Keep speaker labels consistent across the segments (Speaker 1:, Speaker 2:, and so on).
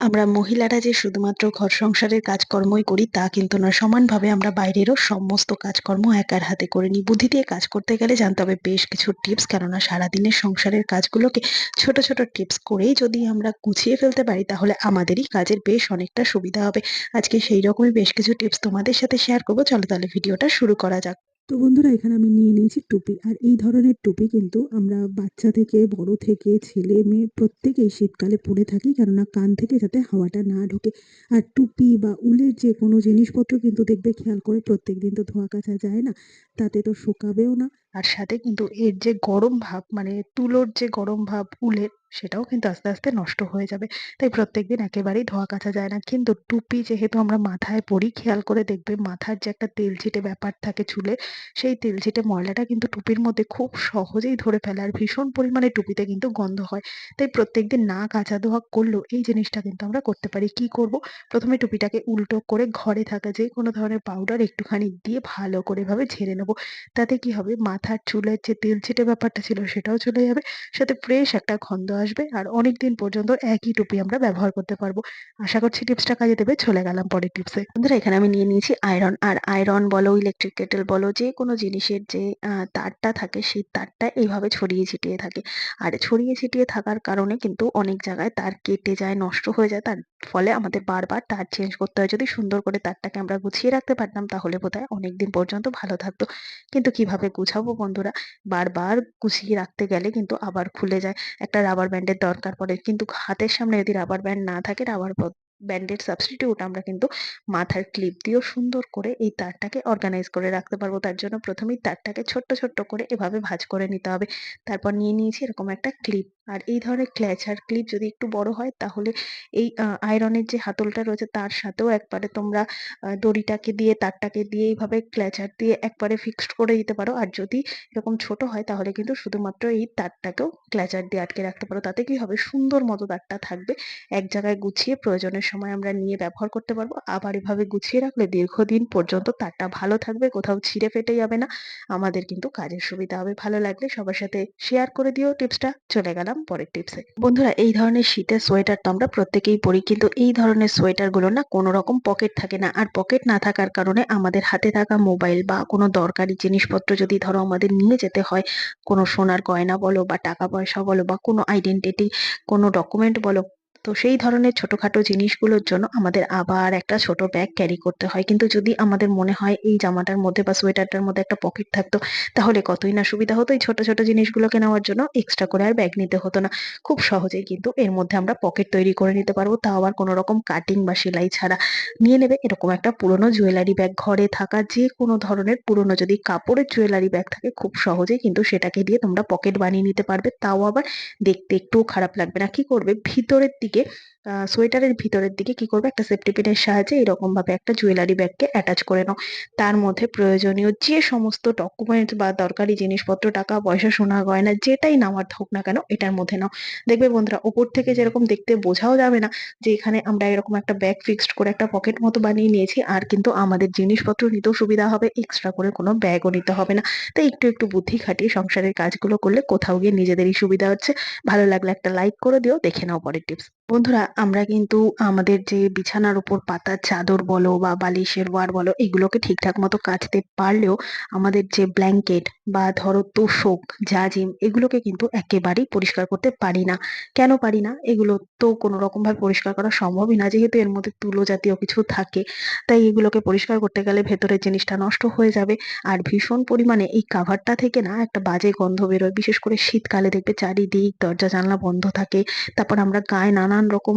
Speaker 1: আমরা মহিলারা যে শুধুমাত্র ঘর সংসারের কাজকর্মই করি, তা কিন্তু নয়। সমানভাবে আমরা বাইরেরও সমস্ত কাজকর্ম একার হাতে করে নিই। বুদ্ধি দিয়ে কাজ করতে গেলে জানতে হবে বেশ কিছু টিপস, কেননা সারাদিনের সংসারের কাজগুলোকে ছোট ছোট টিপস করেই যদি আমরা গুছিয়ে ফেলতে পারি, তাহলে আমাদেরই কাজের বেশ অনেকটা সুবিধা হবে। আজকে সেই রকমই বেশ কিছু টিপস তোমাদের সাথে শেয়ার করব। চলো তাহলে ভিডিওটা শুরু করা যাক।
Speaker 2: তো বন্ধুরা, এখানে আমি নিয়ে নিয়েছি টুপি। আর এই ধরনের টুপি কিন্তু আমরা বাচ্চা থেকে, বড় থেকে, ছেলে, মেয়ে প্রত্যেকেই শীতকালে পরে থাকি, কেননা কান থেকে যাতে হাওয়াটা না ঢোকে। আর টুপি বা উলের যে কোনো জিনিসপত্র কিন্তু দেখবে, খেয়াল করে প্রত্যেক দিন তো ধোয়া কাচা যায় না, তাতে তো শুকাবেও না।
Speaker 1: আর সাথে কিন্তু এর যে গরম ভাব মানে তুলোর যে গরম ভাব, উলের সেটাও কিন্তু আস্তে আস্তে নষ্ট হয়ে যাবে। তাই প্রত্যেকদিন একেবারেই ধোয়া কাচা যায় না। কিন্তু টুপি যেহেতু আমরা মাথায় পরি, খেয়াল করে দেখবে মাথার যে একটা তেলছিটে ব্যাপার থাকে চুলে, সেই তেলছিটে ময়লাটা কিন্তু টুপির মধ্যে খুব সহজেই ধরে ফেলে। আর ভীষণ পরিমাণে টুপিতে কিন্তু গন্ধ হয়। তাই প্রত্যেকদিন না কাচা ধোয়া করলেও এই জিনিসটা কিন্তু আমরা করতে পারি। কি করব? প্রথমে টুপিটাকে উল্টো করে ঘরে থাকা যে কোনো ধরনের পাউডার একটুখানি দিয়ে ভালো করে ভাবে ঝেড়ে নেব। তাতে কি হবে? মাথার চুলের যে তেলছিটে ব্যাপারটা ছিল সেটাও চলে যাবে। সাথে ফ্রেশ একটা গন্ধ আসবে আর অনেক দিন পর্যন্ত একই টুপি আমরা ব্যবহার করতে পারব। আশা করছি টিপসটা কাজে দেবে, চলে গেলাম পরের টিপসে। বন্ধুরা, এখানে আমি নিয়ে নিয়েছি আয়রন। আর আয়রন বলো, ইলেকট্রিক কেটেল বলো, যে কোনো জিনিসের যে তারটা থাকে, সেই তারটা এইভাবে ছড়িয়ে ছিটিয়ে থাকে। আর ছড়িয়ে ছিটিয়ে থাকার কারণে কিন্তু অনেক জায়গায় তার কেটে যায়, নষ্ট হয়ে যায়, তার ফলে আমাদের বারবার তার চেঞ্জ করতে হয়। যদি সুন্দর করে তারটাকে আমরা গুছিয়ে রাখতে পারতাম তাহলে বোধহয় অনেক দিন পর্যন্ত ভালো থাকতো। কিন্তু কীভাবে গুছাবো বন্ধুরা? বারবার গুছিয়ে রাখতে গেলে কিন্তু আবার খুলে যায়। একটা রাবার ব্যান্ডের দরকার পড়ে। কিন্তু হাতের সামনে যদি রাবার ব্যান্ড না থাকে রাবার ব্যান্ডের সাবস্টিটিউট আমরা কিন্তু মাথার ক্লিপ দিয়েও সুন্দর করে এই তারটাকে অর্গানাইজ করে রাখতে পারব। তার জন্য প্রথমেই তারটাকে ছোট্ট ছোট্ট করে এভাবে ভাঁজ করে নিতে হবে। তারপর নিয়ে নিয়েছি এরকম একটা ক্লিপ আর এই ধরনের ক্ল্যাচার ক্লিপ যদি একটু বড় হয়, তাহলে এই আয়রনের যে হাতলটা রয়েছে, তার সাথেও একবারে তোমরা দড়িটাকে দিয়ে, তারটাকে দিয়ে এইভাবে ক্ল্যাচার দিয়ে একবারে ফিক্সড করে দিতে পারো। আর যদি এরকম ছোট হয়, তাহলে কিন্তু শুধুমাত্র এই তারটাকেও ক্ল্যাচার দিয়ে আটকে রাখতে পারো। তাতে কি হবে? সুন্দর মতো তারটা থাকবে। এক জায়গায় গুছিয়ে প্রয়োজনের সময় আমরা নিয়ে ব্যবহার করতে পারব। আবার এভাবে গুছিয়ে রাখলে দীর্ঘদিন পর্যন্ত তারটা ভালো থাকবে, কোথাও ছিঁড়ে ফেটে যাবে না। আমাদের কিন্তু কাজের সুবিধা হবে, ভালো লাগলে সবার সাথে শেয়ার করে দিও টিপসটা চলে গেলাম পরের টিপসে বন্ধুরা, এই ধরনের শীতের সোয়েটার তো আমরা প্রত্যেকেই পরি, কিন্তু এই ধরনের সোয়েটারগুলো না কোনো রকম পকেট থাকে না। আর পকেট না থাকার কারণে আমাদের হাতে থাকা মোবাইল বা কোনো দরকারি জিনিসপত্র যদি ধরো আমাদের নিয়ে যেতে হয়, কোনো সোনার গয়না বলো বা টাকা পয়সা বলো বা কোনো আইডেন্টিটি কোনো ডকুমেন্ট বলো তো সেই ধরনের ছোটখাটো জিনিসগুলোর জন্য আমাদের আবার একটা ছোট ব্যাগ ক্যারি করতে হয়। কিন্তু যদি আমাদের মনে হয় এই জামাটার মধ্যে বা সোয়েটারটার মধ্যে একটা পকেট থাকতো, তাহলে কতই না সুবিধা হতো। এই ছোট ছোট জিনিসগুলোকে নেওয়ার জন্য এক্সট্রা করে আর ব্যাগ নিতে হতো না। খুব সহজেই কিন্তু এর মধ্যে আমরা পকেট তৈরি করে নিতে পারব। তাও আবার কোনো রকম কাটিং বা সেলাই ছাড়া। নিয়ে নেবে এরকম একটা পুরোনো জুয়েলারি ব্যাগ ঘরে থাকা যে কোনো ধরনের পুরোনো যদি কাপড়ের জুয়েলারি ব্যাগ থাকে, খুব সহজেই কিন্তু সেটাকে দিয়ে তোমরা পকেট বানিয়ে নিতে পারবে। তাও আবার দেখতে একটুও খারাপ লাগবে না। কি করবে? ভিতরের দিকে ঋষিকে সোয়েটারের ভিতরের দিকে কি করবে? একটা সেফটি পিনের সাহায্যে এরকম ভাবে একটা জুয়েলারি ব্যাগকে অ্যাটাচ করে নাও। তার মধ্যে প্রয়োজনীয় যে সমস্ত ডকুমেন্টস বা দরকারি জিনিসপত্র, টাকা, পয়সা, সোনা, গয়না যেটাই নেওয়ার হোক না কেন, এটার মধ্যে নাও। দেখবে বন্ধুরা ওপর থেকে যেরকম দেখতে বোঝাও যাবে না যে এখানে আমরা এরকম একটা ব্যাগ ফিক্সড করে একটা পকেট মতো বানিয়ে নিয়েছি, আর কিন্তু আমাদের জিনিসপত্র নিতেও সুবিধা হবে এক্সট্রা করে কোনো ব্যাগও নিতে হবে না। তাই একটু একটু বুদ্ধি খাটিয়ে সংসারের কাজগুলো করলে কোথাও গিয়ে নিজেদেরই সুবিধা হচ্ছে। ভালো লাগলে একটা লাইক করে দিও, দেখে নাও পরের টিপস বন্ধুরা আমরা কিন্তু আমাদের যে বিছানার উপর পাতা চাদর বলো বা বালিশের ওয়ার বলো, এগুলোকে ঠিকঠাক মতো কাচতে পারলেও আমাদের যে ব্ল্যাঙ্কেট বা ধরো তোষক, জাজিম, এগুলোকে কিন্তু একেবারেই পরিষ্কার করতে পারি না। কেন পারি না? এগুলো তো কোনো রকম ভাবে পরিষ্কার করা সম্ভবই না, যেহেতু এর মধ্যে তুলো জাতীয় কিছু থাকে। তাই এগুলোকে পরিষ্কার করতে গেলে ভেতরের জিনিসটা নষ্ট হয়ে যাবে। আর ভীষণ পরিমাণে এই কাভারটা থেকে না একটা বাজে গন্ধ বেরোয়। বিশেষ করে শীতকালে দেখবে চারিদিক দরজা জানলা বন্ধ থাকে। তারপর আমরা গায়ে নানান রকম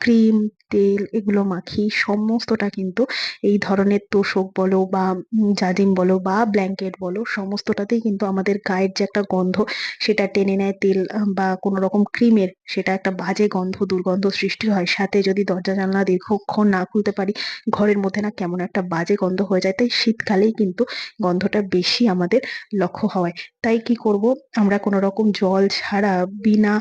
Speaker 1: ক্রিম তেল এগুলো মাখি সমস্তটা কিন্তু এই ধরনের তোষক বলো বা জাজিম বলো বা ব্ল্যাঙ্কেট বলো সমস্তটাতেই কিন্তু আমাদের গায়ের যে একটা গন্ধ সেটা টেনে নেয় তেল বা কোনো রকম ক্রিমের সেটা একটা বাজে গন্ধ, দুর্গন্ধ সৃষ্টি হয়। সাথে যদি দরজা, জানলা দীর্ঘক্ষণ না খুলতে পারি, ঘরের মধ্যে না কেমন একটা বাজে গন্ধ হয়ে যায়, তাই শীতকালেই কিন্তু গন্ধটা বেশি আমাদের লক্ষ্য হয়। তাই কি করব? আমরা কোনো রকম জল ছাড়া, বিনা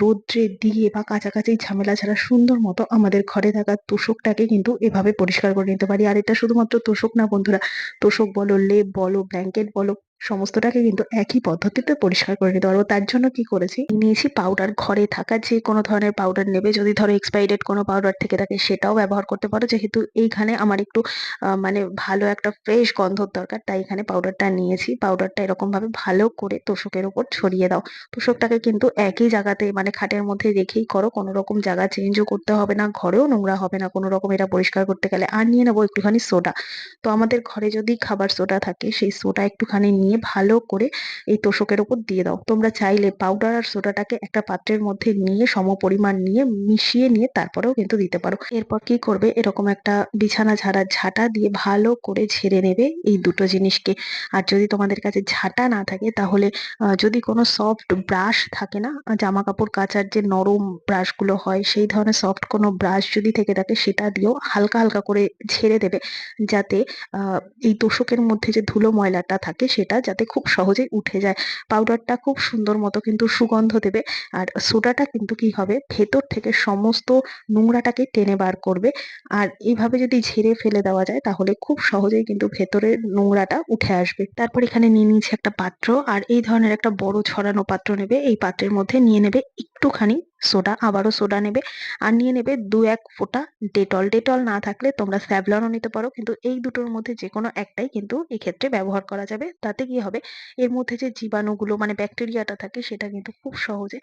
Speaker 1: রৌদ্রে দিয়ে বা কাছাকাছি ঝামেলা ছাড়া সুন্দর মতো আমাদের ঘরে থাকা তোষকটাকে কিন্তু এভাবে পরিষ্কার করে নিতে পারি। আর এটা শুধুমাত্র তোষক না বন্ধুরা, তোষক বলো, লেপ বলো ব্ল্যাঙ্কেট বলো সমস্তটাকে কিন্তু একই পদ্ধতিতে পরিষ্কার করে নিতে পারব। তার জন্য কি করেছি? নিয়েছি পাউডার ঘরে থাকা যে কোনো ধরনের পাউডার নেবে, যদি ধরো এক্সপায়ারি কোনো পাউডার থেকে থাকে সেটাও ব্যবহার করতে পারো। যেহেতু এইখানে আমার একটু মানে ভালো একটা ফ্রেশ গন্ধর দরকার, তাই এখানে পাউডারটা নিয়েছি। পাউডারটা এরকম ভাবে ভালো করে তোষকের উপর ছড়িয়ে দাও। তোষকটাকে কিন্তু একই জায়গাতে মানে খাটের মধ্যে রেখেই করো। কোনো রকম জায়গা চেঞ্জও করতে হবে না, ঘরেও নোংরা হবে না। কোনো রকম এটা পরিষ্কার করতে গেলে। আর নিয়ে নেব একটুখানি সোডা তো আমাদের ঘরে যদি খাবার সোডা থাকে, সেই সোডা একটুখানি নিয়ে ভালো করে এই তোষকের উপর দিয়ে দাও। তোমরা চাইলে পাউডার আর সোডাটাকে একটা পাত্রের মধ্যে নিয়ে সম পরিমাণ নিয়ে মিশিয়ে নিয়ে তারপরেও কিন্তু দিতে পারো। এরপর কি করবে? এরকম একটা বিছানা ঝাড়া ঝাঁটা দিয়ে ভালো করে ঝেড়ে নেবে এই দুটো জিনিসকে। আর যদি তোমাদের কাছে ঝাঁটা না থাকে তাহলে যদি কোনো সফট ব্রাশ থাকে না জামা কাপড় কাচার যে নরম ব্রাশগুলো হয়, সেই ধরনের সফট কোনো ব্রাশ যদি থেকে থাকে সেটা দিয়েও হালকা হালকা করে ঝেড়ে দেবে। যাতে এই তোষকের মধ্যে যে ধুলো ময়লাটা থাকে সেটা যাতে খুব সহজেই উঠে যায়। পাউডারটা খুব সুন্দর মতো কিন্তু সুগন্ধ দেবে। আর সোডাটা কিন্তু কি হবে? ভেতর থেকে সমস্ত নোংরাটাকে টেনে বার করবে। আর এইভাবে যদি ঝেড়ে ফেলে দেওয়া যায়, তাহলে খুব সহজেই কিন্তু ভেতরের নোংরাটা উঠে আসবে। তারপর এখানে নিয়ে নিয়েছি একটা পাত্র। আর এই ধরনের একটা বড় ছড়ানো পাত্র নেবে। এই পাত্রের মধ্যে নিয়ে নেবে একটুখানি সোডা, আবারও সোডা নেবে। আর নিয়ে নেবে দু এক ফোঁটা ডেটল। ডেটল না থাকলে তোমরা স্যাভলনও নিতে পারো, কিন্তু এই দুটোর মধ্যে যে কোনো একটাই কিন্তু এক্ষেত্রে ব্যবহার করা যাবে। তাতে কি হবে? এর মধ্যে যে জীবাণুগুলো মানে ব্যাকটেরিয়াটা থাকে, সেটা কিন্তু খুব সহজে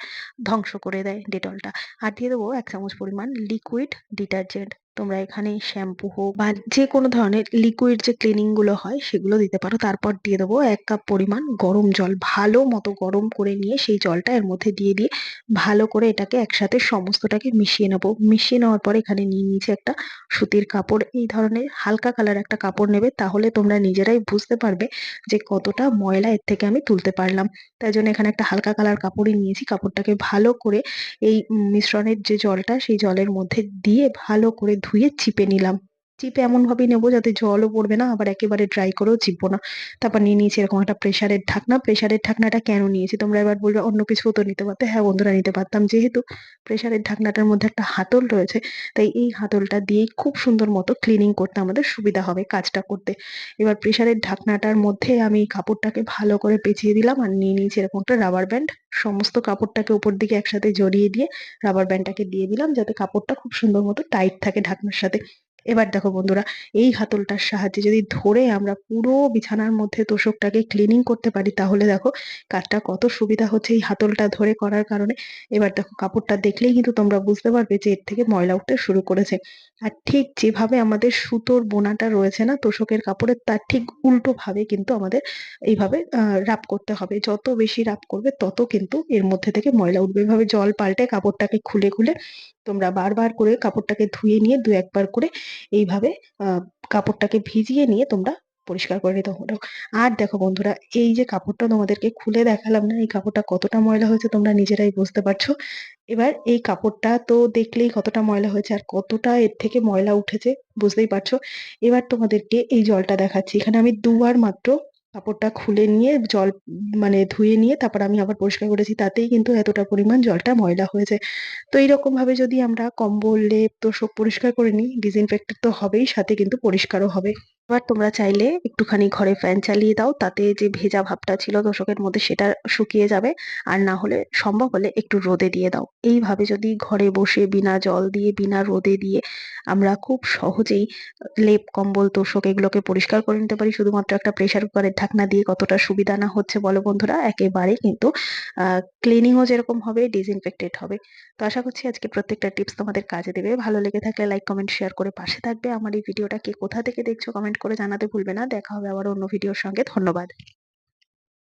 Speaker 1: ধ্বংস করে দেয় ডেটলটা। আর দিয়ে দেবো এক চামচ পরিমাণ লিকুইড ডিটারজেন্ট তোমরা এখানে শ্যাম্পু হোক বা যে কোনো ধরনের লিকুইড যে ক্লিনিংগুলো হয় সেগুলো দিতে পারো। তারপর দিয়ে দেবো এক কাপ পরিমাণ গরম জল। ভালো মতো গরম করে নিয়ে সেই জলটা এর মধ্যে দিয়ে দিয়ে ভালো করে এটাকে একসাথে সমস্তটাকে মিশিয়ে নেব। মিশিয়ে নেওয়ার পর এখানে নিয়ে নিয়েছি একটা সুতির কাপড়। এই ধরনের হালকা কালার একটা কাপড় নেবে তাহলে তোমরা নিজেরাই বুঝতে পারবে যে কতটা ময়লা এর থেকে আমি তুলতে পারলাম। তাই জন্য এখানে একটা হালকা কালার কাপড়ই নিয়েছি। কাপড়টাকে ভালো করে এই মিশ্রণের যে জলটা সেই জলের মধ্যে দিয়ে ভালো করে ধুয়ে চিপে নিলাম। চিপে এমন ভাবে নেব যাতে জলও পড়বে না, আবার একেবারে ড্রাই করেও চিপবো না। তারপর নিয়ে নিয়েছি এরকম একটা প্রেশারের ঢাকনা। প্রেশারের ঢাকনাটা কেন নিয়েছি? তোমরা এবার বলবে, অন্য কিছু তো নিতে পারতে। হ্যাঁ বন্ধুরা, নিতে পারতাম। যেহেতু প্রেশারের ঢাকনাটার মধ্যে একটা হাতল রয়েছে, তাই এই হাতলটা দিয়েই খুব সুন্দর মতো ক্লিনিং করতে আমাদের সুবিধা হবে কাজটা করতে। এবার প্রেশারের ঢাকনাটার মধ্যে আমি কাপড়টাকে ভালো করে পেঁচিয়ে দিলাম আর নিয়ে নিয়েছি এরকম একটা রাবার ব্যান্ড সমস্ত কাপড়টাকে উপর দিকে একসাথে জড়িয়ে দিয়ে রাবার ব্যান্ডটাকে দিয়ে দিলাম যাতে কাপড়টা খুব সুন্দর মতো টাইট থাকে ঢাকনার সাথে। এবার দেখো বন্ধুরা, এই হাতলটার সাহায্যে যদি ধরে আমরা পুরো বিছানার মধ্যে তোষকটাকে ক্লিনিং করতে পারি, তাহলে দেখো কাজটা কত সুবিধা হচ্ছে এই হাতলটা ধরে করার কারণে। এবার দেখো কাপড়টা দেখলেই কিন্তু তোমরা বুঝতে পারবে যে এর থেকে ময়লা উঠতে শুরু করেছে। আর ঠিক যেভাবে আমাদের সুতোর বোনাটা রয়েছে না, তোষকের কাপড়ের, তার ঠিক উল্টো ভাবে কিন্তু আমাদের এইভাবে রাপ করতে হবে। যত বেশি রাপ করবে, তত কিন্তু এর মধ্যে থেকে ময়লা উঠবে। এভাবে জল পাল্টে কাপড়টাকে খুলে খুলে তোমরা বারবার করে কাপড়টাকে ধুয়ে নিয়ে দু একবার করে এইভাবে কাপড়টাকে ভিজিয়ে নিয়ে তোমরা পরিষ্কার করে নিতে হলো আর দেখো বন্ধুরা, এই যে কাপড়টা তোমাদেরকে খুলে দেখালাম না, এই কাপড়টা কতটা ময়লা হয়েছে তোমরা নিজেরাই বুঝতে পারছ। এবার এই কাপড়টা তো দেখলেই কতটা ময়লা হয়েছে আর কতটা এর থেকে ময়লা উঠেছে, বুঝতেই পারছ। এবার তোমাদেরকে এই জলটা দেখাচ্ছি। এখানে আমি দুবার মাত্র কাপড়টা খুলে নিয়ে জল মানে ধুয়ে নিয়ে তারপর আমি আবার পরিষ্কার করেছি, তাতেই কিন্তু এতটা পরিমাণ জলটা ময়লা হয়েছে। তো এইরকম ভাবে যদি আমরা কম্বল, লেপ, তোষক পরিষ্কার করে নিই ডিসইনফেক্টেড তো হবেই, সাথে কিন্তু পরিষ্কারও হবে। এবার তোমরা চাইলে একটুখানি ঘরে ফ্যান চালিয়ে দাও, তাতে যে ভেজা ভাবটা ছিল তোষকের মধ্যে সেটা শুকিয়ে যাবে। আর না হলে সম্ভব হলে একটু রোদে দিয়ে দাও। এইভাবে যদি ঘরে বসে বিনা জল দিয়ে, বিনা রোদে দিয়ে আমরা খুব সহজেই লেপ, কম্বল, তোষক এগুলোকে পরিষ্কার করে নিতে পারি। শুধুমাত্র একটা প্রেসার কুকারের ঢাকনা দিয়ে কতটা সুবিধা না হচ্ছে বলো বন্ধুরা একেবারে কিন্তু ক্লিনিংও যেরকম হবে ডিসইনফেক্টেড হবে। তো আশা করছি আজকে প্রত্যেকটা টিপস তোমাদের কাজে দেবে। ভালো লেগে থাকলে লাইক কমেন্ট শেয়ার করে পাশে থাকবে। আমার এই ভিডিওটা কে কোথা থেকে দেখছ কমেন্ট করে জানাতে ভুলবে না। দেখা হবে আবার অন্য ভিডিওর সঙ্গে। ধন্যবাদ।